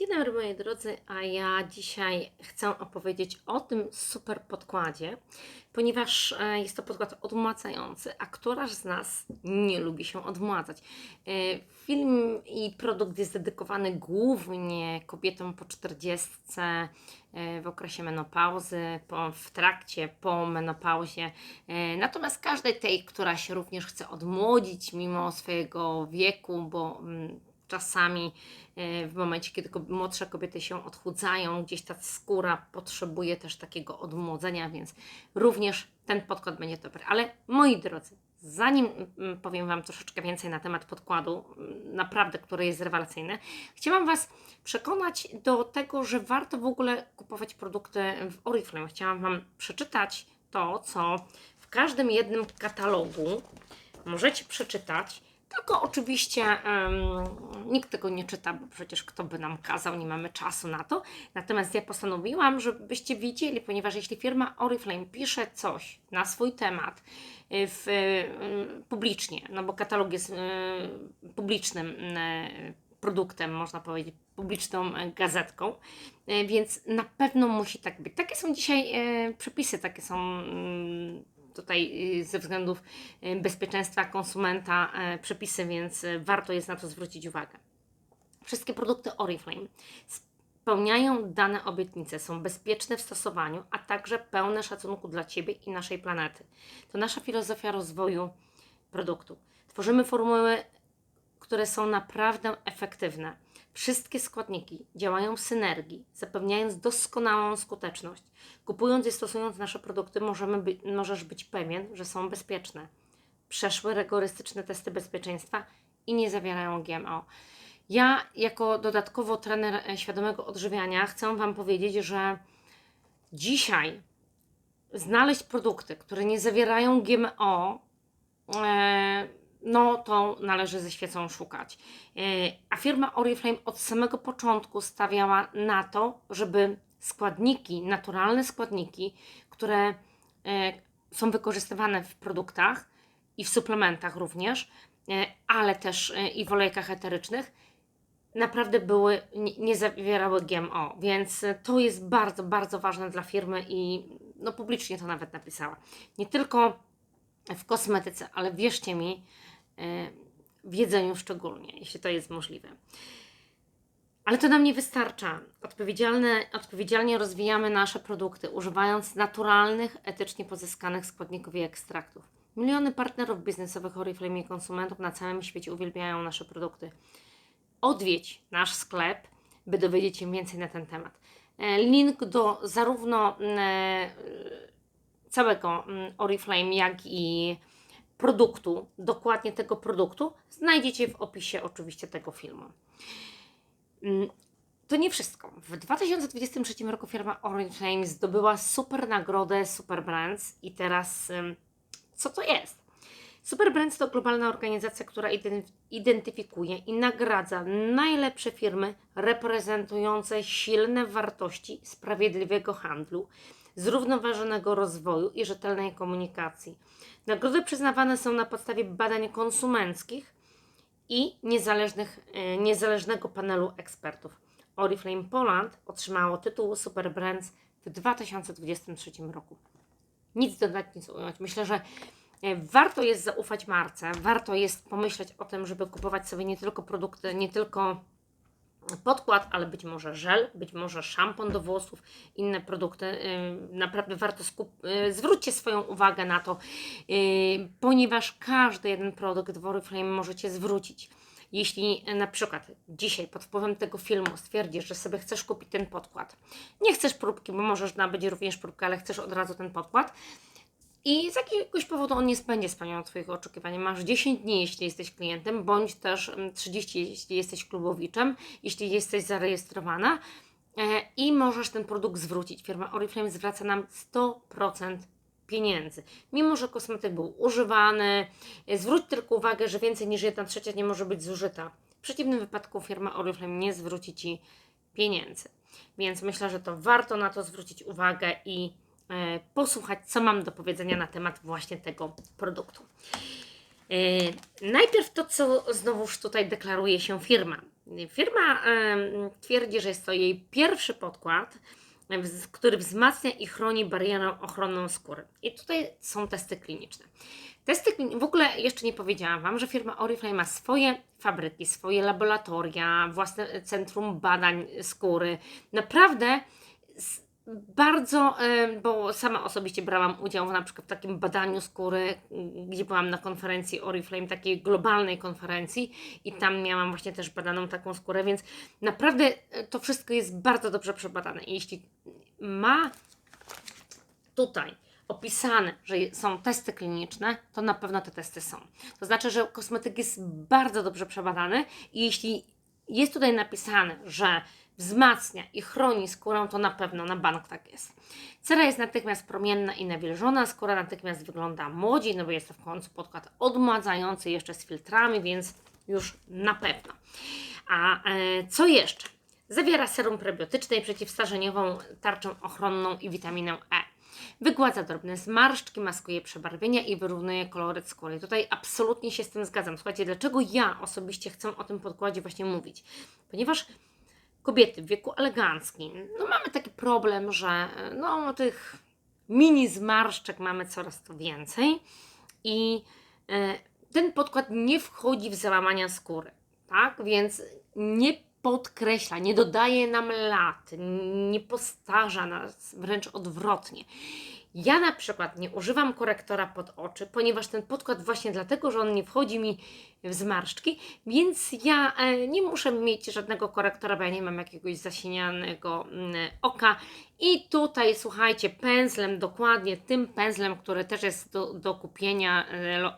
Dzień dobry moi drodzy, a ja dzisiaj chcę opowiedzieć o tym super podkładzie, ponieważ e, jest to podkład odmładzający, a któraż z nas nie lubi się odmładzać. E, Film i produkt jest dedykowany głównie kobietom po 40 e, w okresie menopauzy, po, w trakcie, po menopauzie. Natomiast każdej tej, która się również chce odmłodzić mimo swojego wieku, bo mm, czasami e, w momencie, kiedy młodsze kobiety się odchudzają, gdzieś ta skóra potrzebuje też takiego odmłodzenia, więc również ten podkład będzie dobry. Ale moi drodzy, zanim mm, powiem Wam troszeczkę więcej na temat podkładu, mm, naprawdę, który jest rewelacyjny, chciałam Was przekonać do tego, że warto w ogóle kupować produkty w Oriflame. Chciałam Wam przeczytać to, co w każdym jednym katalogu możecie przeczytać. Tylko oczywiście em, nikt tego nie czyta, bo przecież kto by nam kazał, nie mamy czasu na to. Natomiast ja postanowiłam, żebyście wiedzieli, ponieważ jeśli firma Oriflame pisze coś na swój temat y, w, y, publicznie, no bo katalog jest y, publicznym produktem, można powiedzieć, publiczną gazetką, więc na pewno musi tak być. Takie są dzisiaj przepisy, takie są mm, tutaj y, ze względów y, bezpieczeństwa konsumenta e, przepisy, więc warto jest na to zwrócić uwagę. Wszystkie produkty Oriflame spełniają dane obietnice, są bezpieczne w stosowaniu, a także pełne szacunku dla Ciebie i naszej planety. To nasza filozofia rozwoju produktu. Tworzymy formuły, które są naprawdę efektywne. Wszystkie składniki działają w synergii, zapewniając doskonałą skuteczność. Kupując i stosując nasze produkty, możemy by, możesz być pewien, że są bezpieczne. Przeszły rygorystyczne testy bezpieczeństwa i nie zawierają GMO. Ja, jako dodatkowo trener e, świadomego odżywiania, chcę Wam powiedzieć, że dzisiaj znaleźć produkty, które nie zawierają GMO, e, no to należy ze świecą szukać. E, A firma Oriflame od samego początku stawiała na to, żeby składniki, naturalne składniki, które e, są wykorzystywane w produktach i w suplementach również, e, ale też i w olejkach eterycznych, naprawdę były, nie, zawierały GMO, więc to jest bardzo, bardzo ważne dla firmy i no publicznie to nawet napisała. Nie tylko w kosmetyce, ale wierzcie mi, w jedzeniu szczególnie, jeśli to jest możliwe. Ale to nam nie wystarcza. Odpowiedzialne, odpowiedzialnie rozwijamy nasze produkty, używając naturalnych, etycznie pozyskanych składników i ekstraktów. Miliony partnerów biznesowych Oriflame i konsumentów na całym świecie uwielbiają nasze produkty. Odwiedź nasz sklep, by dowiedzieć się więcej na ten temat. E, Link do zarówno e, całego mm, Oriflame, jak i produktu, dokładnie tego produktu, znajdziecie w opisie oczywiście tego filmu. Mm, To nie wszystko. W 2023 roku firma Oriflame zdobyła super nagrodę Super Brands i teraz co to jest? Super Brands to globalna organizacja, która ident- identyfikuje i nagradza najlepsze firmy reprezentujące silne wartości sprawiedliwego handlu, zrównoważonego rozwoju i rzetelnej komunikacji. Nagrody przyznawane są na podstawie badań konsumenckich i niezależnych, e, niezależnego panelu ekspertów. Oriflame Poland otrzymało tytuł Super Brands w 2023 roku. Nic dodać, nic ująć. Myślę, że e, warto jest zaufać marce, warto jest pomyśleć o tym, żeby kupować sobie nie tylko produkty, nie tylko podkład, ale być może żel, być może szampon do włosów, inne produkty. Yy, Naprawdę warto skup- yy, zwróćcie swoją uwagę na to, yy, ponieważ każdy jeden produkt w Oriflame możecie zwrócić. Jeśli na przykład dzisiaj pod wpływem tego filmu stwierdzisz, że sobie chcesz kupić ten podkład, nie chcesz próbki, bo możesz nabyć również próbkę, ale chcesz od razu ten podkład, i z jakiegoś powodu on nie będzie spełniał Twoich oczekiwań. Masz 10 dni, jeśli jesteś klientem, bądź też mm, 30, jeśli jesteś klubowiczem, jeśli jesteś zarejestrowana e, i możesz ten produkt zwrócić. Firma Oriflame zwraca nam 100% pieniędzy. Mimo, że kosmetyk był używany, e, zwróć tylko uwagę, że więcej niż 1 trzecia nie może być zużyta. W przeciwnym wypadku firma Oriflame nie zwróci Ci pieniędzy. Więc myślę, że to warto na to zwrócić uwagę i posłuchać, co mam do powiedzenia na temat właśnie tego produktu. E, najpierw to, co znowuż tutaj deklaruje się firma. Firma em, twierdzi, że jest to jej pierwszy podkład, który wzmacnia i chroni barierę ochronną skóry. I tutaj są testy kliniczne. Testy klin- w ogóle jeszcze nie powiedziałam Wam, że firma Oriflame ma swoje fabryki, swoje laboratoria, własne centrum badań skóry. Naprawdę bardzo, bo sama osobiście brałam udział w, na przykład w takim badaniu skóry, gdzie byłam na konferencji Oriflame, takiej globalnej konferencji i tam miałam właśnie też badaną taką skórę, więc naprawdę e, to wszystko jest bardzo dobrze przebadane. I jeśli ma tutaj opisane, że są testy kliniczne, to na pewno te testy są. To znaczy, że kosmetyk jest bardzo dobrze przebadany i jeśli jest tutaj napisane, że wzmacnia i chroni skórę, to na pewno na bank tak jest. Cera jest natychmiast promienna i nawilżona, skóra natychmiast wygląda młodziej, no bo jest to w końcu podkład odmładzający jeszcze z filtrami, więc już na pewno. A e, co jeszcze? Zawiera serum prebiotyczne i przeciwstarzeniową tarczę ochronną i witaminę E. Wygładza drobne zmarszczki, maskuje przebarwienia i wyrównuje koloryt skóry. Tutaj absolutnie się z tym zgadzam. Słuchajcie, dlaczego ja osobiście chcę o tym podkładzie właśnie mówić? Ponieważ kobiety w wieku eleganckim, no mamy taki problem, że no tych mini zmarszczek mamy coraz to więcej i e, ten podkład nie wchodzi w załamania skóry, tak? Więc nie podkreśla, nie dodaje nam lat, nie postarza nas, wręcz odwrotnie. Ja na przykład nie używam korektora pod oczy, ponieważ ten podkład właśnie dlatego, że on nie wchodzi mi w zmarszczki, więc ja e, nie muszę mieć żadnego korektora, bo ja nie mam jakiegoś zasinianego mm, oka. I tutaj słuchajcie, pędzlem, dokładnie tym pędzlem, który też jest do, do kupienia, e,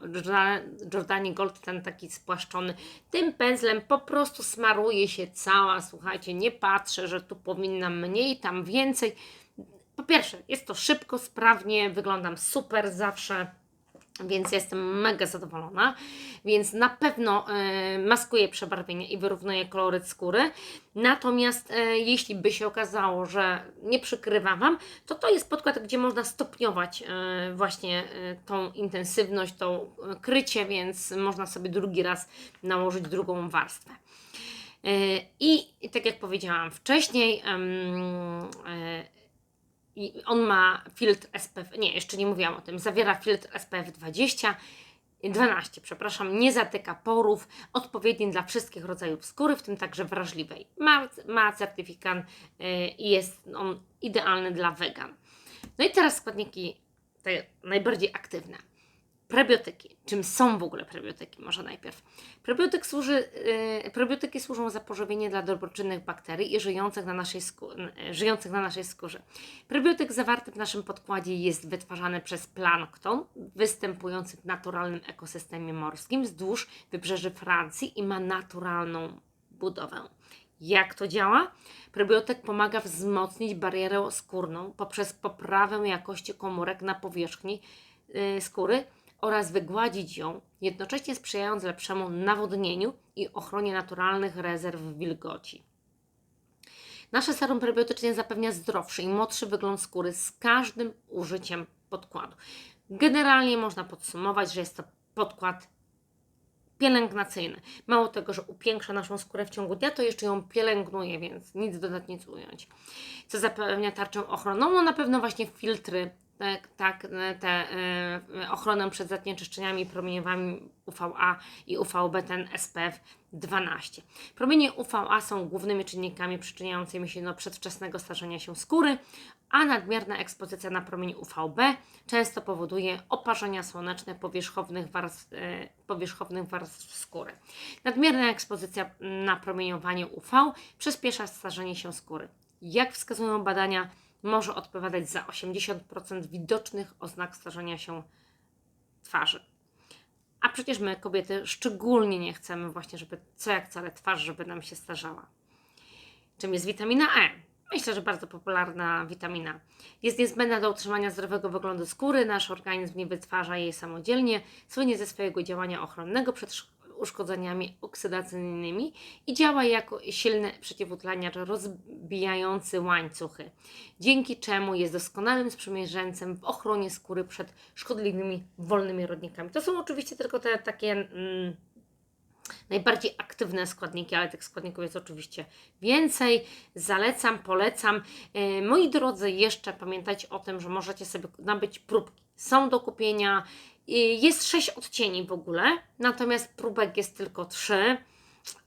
Jordani Gold, ten taki spłaszczony, tym pędzlem po prostu smaruje się cała, słuchajcie, nie patrzę, że tu powinnam mniej, tam więcej. Po pierwsze, jest to szybko, sprawnie, wyglądam super zawsze, więc jestem mega zadowolona. Więc na pewno e, maskuje przebarwienie i wyrównuje koloryt skóry. Natomiast e, jeśli by się okazało, że nie przykrywa Wam, to to jest podkład, gdzie można stopniować e, właśnie tą intensywność, to krycie, więc można sobie drugi raz nałożyć drugą warstwę. I tak jak powiedziałam wcześniej, i on ma filtr SPF, nie, jeszcze nie mówiłam o tym, zawiera filtr SPF 20, 12, przepraszam, nie zatyka porów, odpowiedni dla wszystkich rodzajów skóry, w tym także wrażliwej. Ma, ma certyfikat y, i jest on idealny dla wegan. No i teraz składniki te najbardziej aktywne. Prebiotyki. Czym są w ogóle prebiotyki? Może najpierw. Prebiotyk służy, yy, prebiotyki służą za pożywienie dla dobroczynnych bakterii i żyjących na, naszej yy, żyjących na naszej skórze. Prebiotyk zawarty w naszym podkładzie jest wytwarzany przez plankton występujący w naturalnym ekosystemie morskim wzdłuż wybrzeży Francji i ma naturalną budowę. Jak to działa? Prebiotyk pomaga wzmocnić barierę skórną poprzez poprawę jakości komórek na powierzchni yy, skóry oraz wygładzić ją, jednocześnie sprzyjając lepszemu nawodnieniu i ochronie naturalnych rezerw wilgoci. Nasze serum prebiotyczne zapewnia zdrowszy i młodszy wygląd skóry z każdym użyciem podkładu. Generalnie można podsumować, że jest to podkład pielęgnacyjny. Mało tego, że upiększa naszą skórę w ciągu dnia, to jeszcze ją pielęgnuje, więc nic dodać, nic ująć. Co zapewnia tarczę ochronną? No na pewno właśnie filtry, tak, tak te e, ochronę przed zanieczyszczeniami promieniowami UVA i UVB, ten SPF 12. Promienie UVA są głównymi czynnikami przyczyniającymi się do przedwczesnego starzenia się skóry, a nadmierna ekspozycja na promień UVB często powoduje oparzenia słoneczne powierzchownych warstw, e, powierzchownych warstw skóry. Nadmierna ekspozycja na promieniowanie UV przyspiesza starzenie się skóry. Jak wskazują badania, może odpowiadać za 80% widocznych oznak starzenia się twarzy. A przecież my, kobiety, szczególnie nie chcemy właśnie, żeby co jak wcale twarz, żeby nam się starzała. Czym jest witamina E? Myślę, że bardzo popularna witamina. Jest niezbędna do utrzymania zdrowego wyglądu skóry. Nasz organizm nie wytwarza jej samodzielnie, słynie ze swojego działania ochronnego przed uszkodzeniami oksydacyjnymi i działa jako silny przeciwutleniacz rozbijający łańcuchy, dzięki czemu jest doskonałym sprzymierzeńcem w ochronie skóry przed szkodliwymi wolnymi rodnikami. To są oczywiście tylko te takie mm, najbardziej aktywne składniki, ale tych składników jest oczywiście więcej. Zalecam, polecam. E, Moi drodzy, jeszcze pamiętajcie o tym, że możecie sobie nabyć próbki. Są do kupienia. Jest sześć odcieni w ogóle, natomiast próbek jest tylko trzy.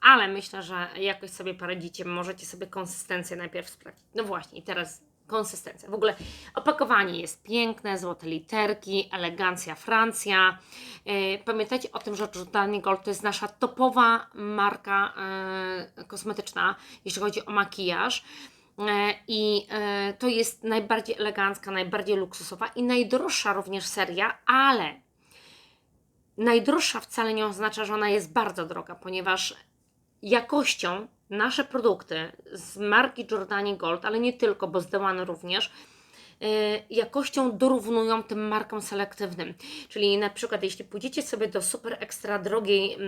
Ale myślę, że jakoś sobie poradzicie. Możecie sobie konsystencję najpierw sprawdzić. No właśnie, teraz konsystencja. W ogóle opakowanie jest piękne, złote literki, elegancja Francja. E, Pamiętajcie o tym, że Jordani Gold to jest nasza topowa marka e, kosmetyczna, jeśli chodzi o makijaż. E, I to jest najbardziej elegancka, najbardziej luksusowa i najdroższa również seria, ale najdroższa wcale nie oznacza, że ona jest bardzo droga, ponieważ jakością nasze produkty z marki Jordani Gold, ale nie tylko, bo z One również, y, jakością dorównują tym markom selektywnym. Czyli na przykład jeśli pójdziecie sobie do super ekstra drogiej mm,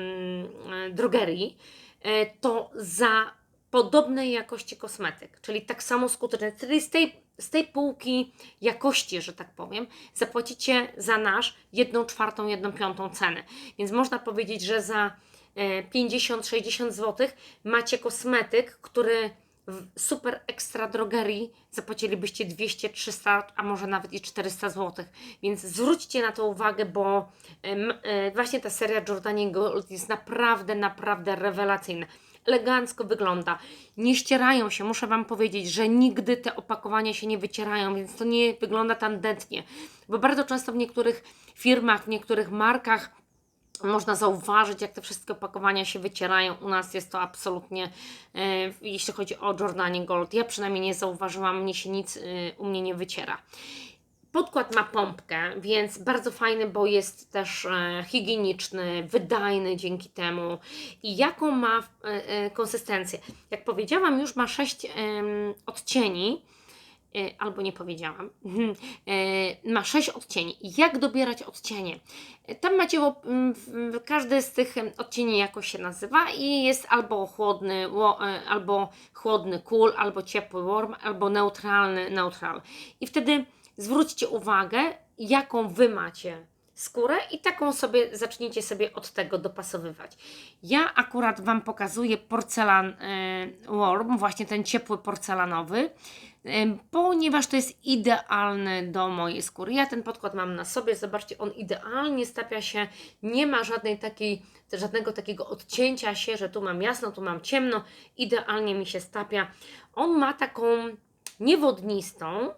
y, drogerii, y, to za podobnej jakości kosmetyk, czyli tak samo skuteczny, czyli z tej, z tej półki jakości, że tak powiem, zapłacicie za nasz jedną czwartą, jedną piątą cenę. Więc można powiedzieć, że za e, 50-60 zł macie kosmetyk, który w super ekstra drogerii zapłacilibyście 200, 300, a może nawet i 400 zł. Więc zwróćcie na to uwagę, bo e, właśnie ta seria Jordani Gold jest naprawdę, naprawdę rewelacyjna. Elegancko wygląda. Nie ścierają się, muszę Wam powiedzieć, że nigdy te opakowania się nie wycierają, więc to nie wygląda tandetnie. Bo bardzo często w niektórych firmach, w niektórych markach można zauważyć, jak te wszystkie opakowania się wycierają. U nas jest to absolutnie, e, jeśli chodzi o Jordani Gold, ja przynajmniej nie zauważyłam, mnie się nic e, u mnie nie wyciera. Podkład ma pompkę, więc bardzo fajny, bo jest też e, higieniczny, wydajny dzięki temu. I jaką ma e, e, konsystencję? Jak powiedziałam, już ma 6 em, odcieni. Albo nie powiedziałam, E, ma 6 odcieni. Jak dobierać odcienie? Tam macie, każdy z tych odcieni jakoś się nazywa i jest albo chłodny, ło- albo chłodny cool, albo ciepły warm, albo neutralny neutral. I wtedy zwróćcie uwagę, jaką Wy macie skórę i taką sobie zacznijcie sobie od tego dopasowywać. Ja akurat Wam pokazuję porcelan e, warm, właśnie ten ciepły porcelanowy, e, ponieważ to jest idealny do mojej skóry. Ja ten podkład mam na sobie, zobaczcie, on idealnie stapia się, nie ma żadnej takiej, żadnego takiego odcięcia się, że tu mam jasno, tu mam ciemno, idealnie mi się stapia. On ma taką niewodnistą,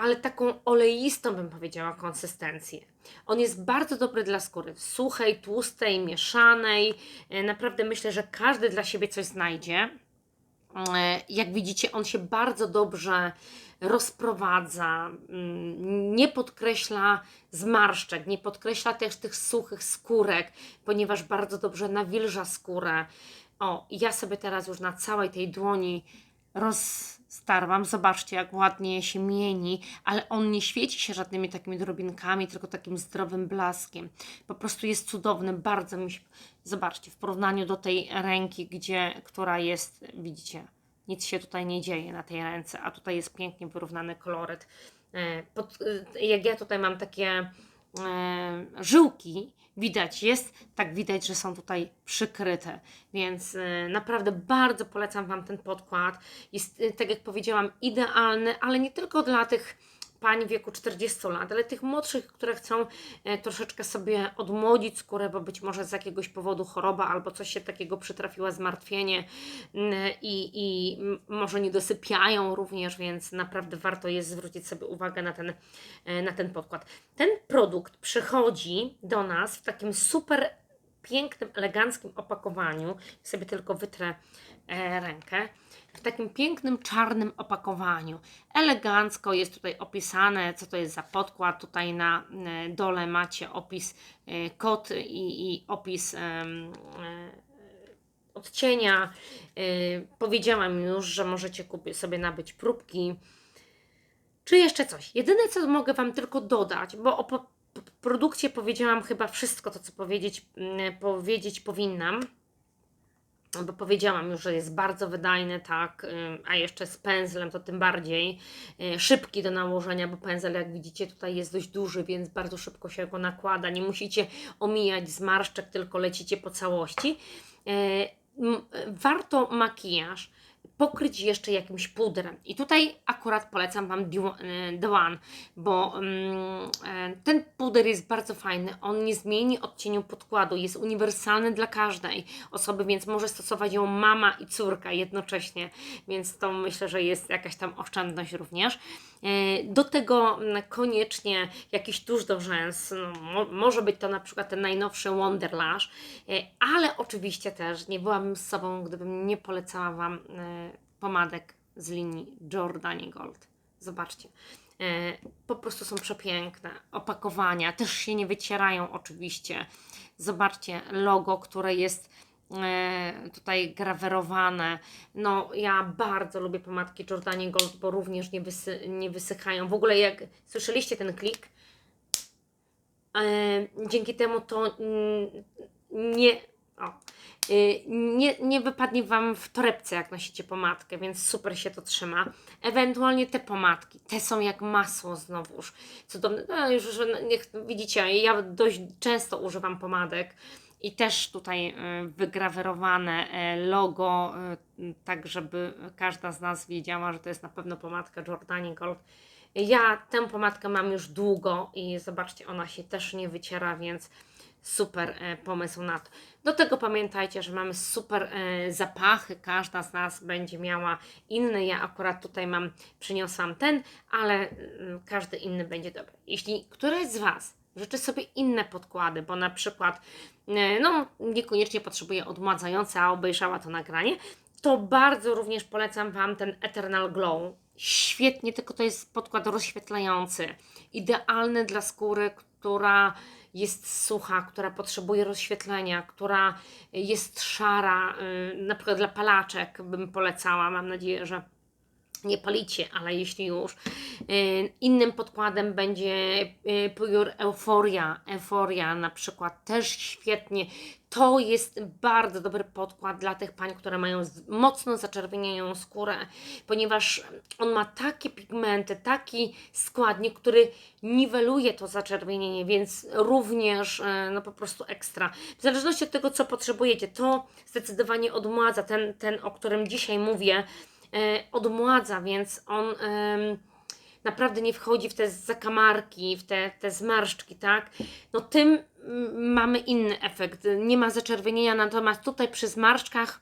ale taką oleistą bym powiedziała konsystencję. On jest bardzo dobry dla skóry, suchej, tłustej, mieszanej. E, Naprawdę myślę, że każdy dla siebie coś znajdzie. E, Jak widzicie, on się bardzo dobrze rozprowadza, mm, nie podkreśla zmarszczek, nie podkreśla też tych suchych skórek, ponieważ bardzo dobrze nawilża skórę. O, ja sobie teraz już na całej tej dłoni rozstarwam. Zobaczcie, jak ładnie się mieni, ale on nie świeci się żadnymi takimi drobinkami, tylko takim zdrowym blaskiem. Po prostu jest cudowny, bardzo mi się... Zobaczcie, w porównaniu do tej ręki, gdzie, która jest, widzicie, nic się tutaj nie dzieje na tej ręce, a tutaj jest pięknie wyrównany koloryt. E, Pod, e, jak ja tutaj mam takie żyłki, widać jest, tak widać, że są tutaj przykryte, więc e, naprawdę bardzo polecam Wam ten podkład. Jest, e, tak jak powiedziałam, idealny, ale nie tylko dla tych pań w wieku 40 lat, ale tych młodszych, które chcą e, troszeczkę sobie odmłodzić skórę, bo być może z jakiegoś powodu choroba albo coś się takiego przytrafiła, zmartwienie i, i może nie dosypiają również, więc naprawdę warto jest zwrócić sobie uwagę na ten, e, na ten podkład. Ten produkt przychodzi do nas w takim super pięknym, eleganckim opakowaniu. Sobie tylko wytrę e, rękę. W takim pięknym, czarnym opakowaniu. Elegancko jest tutaj opisane, co to jest za podkład. Tutaj na e, dole macie opis e, kod i, i opis em, e, odcienia. E, Powiedziałam już, że możecie kupić sobie nabyć próbki. Czy jeszcze coś? Jedyne, co mogę Wam tylko dodać, bo produkcie powiedziałam chyba wszystko to, co powiedzieć, mm, powiedzieć powinnam. bo powiedziałam już, że jest bardzo wydajny, tak, ym, a jeszcze z pędzlem to tym bardziej y, szybki do nałożenia, bo pędzel, jak widzicie, tutaj jest dość duży, więc bardzo szybko się go nakłada. Nie musicie omijać zmarszczek, tylko lecicie po całości. Y, Warto makijaż pokryć jeszcze jakimś pudrem. I tutaj akurat polecam Wam Diu- y, bo mm, e, ten puder jest bardzo fajny. On nie zmieni odcieniu podkładu, jest uniwersalny dla każdej osoby, więc może stosować ją mama i córka jednocześnie, więc to myślę, że jest jakaś tam oszczędność również. E, Do tego mm, koniecznie jakiś tusz do rzęs, no, mo- może być to na przykład ten najnowszy Wonderlash, e, ale oczywiście też nie byłabym z sobą, gdybym nie polecała Wam pomadek z linii Jordani Gold. Zobaczcie. E, Po prostu są przepiękne. Opakowania też się nie wycierają, oczywiście. Zobaczcie logo, które jest e, tutaj grawerowane. No, ja bardzo lubię pomadki Jordani Gold, bo również nie, wysy, nie wysychają. W ogóle, jak słyszeliście ten klik, e, dzięki temu to mm, nie. O, y, nie, nie wypadnie Wam w torebce, jak nosicie pomadkę, więc super się to trzyma. Ewentualnie te pomadki, te są jak masło znowuż. Cudowne, no już, że niech, widzicie, ja dość często używam pomadek i też tutaj y, wygrawerowane y, logo, tak żeby każda z nas wiedziała, że to jest na pewno pomadka Jordani Gold. Ja tę pomadkę mam już długo i zobaczcie, ona się też nie wyciera, więc super pomysł na to. Do tego pamiętajcie, że mamy super e, zapachy, każda z nas będzie miała inny. Ja akurat tutaj mam, przyniosłam ten, ale mm, każdy inny będzie dobry. Jeśli któreś z Was życzy sobie inne podkłady, bo na przykład e, no, niekoniecznie potrzebuje odmładzające, a obejrzała to nagranie, to bardzo również polecam Wam ten Eternal Glow. Świetnie, tylko to jest podkład rozświetlający. Idealny dla skóry, która jest sucha, która potrzebuje rozświetlenia, która jest szara, yy, na przykład dla palaczek bym polecała. Mam nadzieję, że nie palicie, ale jeśli już. Yy, Innym podkładem będzie yy, Pure Euphoria. Euphoria na przykład też świetnie. To jest bardzo dobry podkład dla tych pań, które mają mocno zaczerwienioną skórę, ponieważ on ma takie pigmenty, taki składnik, który niweluje to zaczerwienienie, więc również e, no po prostu ekstra. W zależności od tego, co potrzebujecie, to zdecydowanie odmładza. Ten, ten o którym dzisiaj mówię, odmładza, więc on naprawdę nie wchodzi w te zakamarki, w te, te zmarszczki, tak? No tym mamy inny efekt. Nie ma zaczerwienienia, natomiast tutaj przy zmarszczkach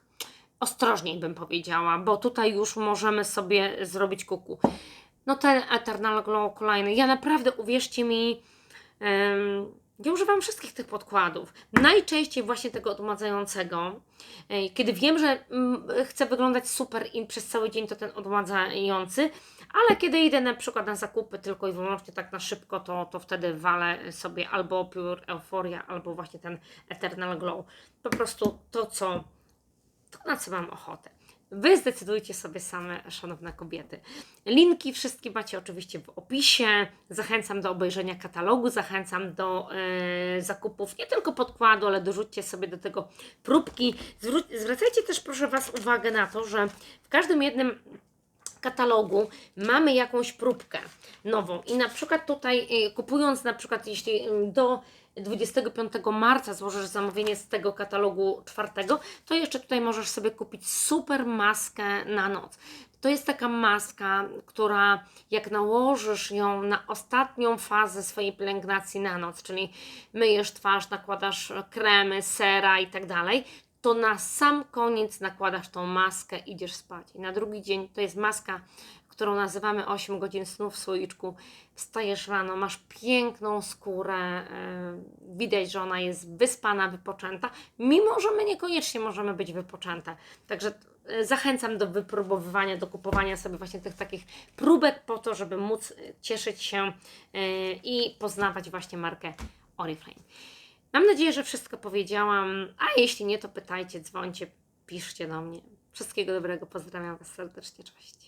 ostrożniej bym powiedziała, bo tutaj już możemy sobie zrobić kuku. No ten Eternal Glow kolejny, ja naprawdę, uwierzcie mi, ja używam wszystkich tych podkładów. Najczęściej właśnie tego odmładzającego. Kiedy wiem, że mm, chcę wyglądać super i przez cały dzień to ten odmładzający, ale kiedy idę na przykład na zakupy tylko i wyłącznie tak na szybko, to, to wtedy walę sobie albo Pure Euphoria, albo właśnie ten Eternal Glow. Po prostu to, co to na co mam ochotę. Wy zdecydujcie sobie same, szanowne kobiety. Linki wszystkie macie oczywiście w opisie. Zachęcam do obejrzenia katalogu, zachęcam do e, zakupów nie tylko podkładu, ale dorzućcie sobie do tego próbki. Zwró- zwracajcie też proszę Was uwagę na to, że w każdym jednym katalogu mamy jakąś próbkę nową i na przykład tutaj y, kupując na przykład jeśli y, do 25 marca złożysz zamówienie z tego katalogu czwartego, to jeszcze tutaj możesz sobie kupić super maskę na noc. To jest taka maska, która jak nałożysz ją na ostatnią fazę swojej pielęgnacji na noc, czyli myjesz twarz, nakładasz kremy, sera i tak dalej, to na sam koniec nakładasz tą maskę, idziesz spać. I na drugi dzień to jest maska, którą nazywamy 8 godzin snu w słoiczku. Wstajesz rano, masz piękną skórę, yy, widać, że ona jest wyspana, wypoczęta, mimo że my niekoniecznie możemy być wypoczęte. Także yy, zachęcam do wypróbowywania, do kupowania sobie właśnie tych takich próbek po to, żeby móc yy, cieszyć się i poznawać właśnie markę Oriflame. Mam nadzieję, że wszystko powiedziałam, a jeśli nie, to pytajcie, dzwońcie, piszcie do mnie. Wszystkiego dobrego, pozdrawiam Was serdecznie, cześć.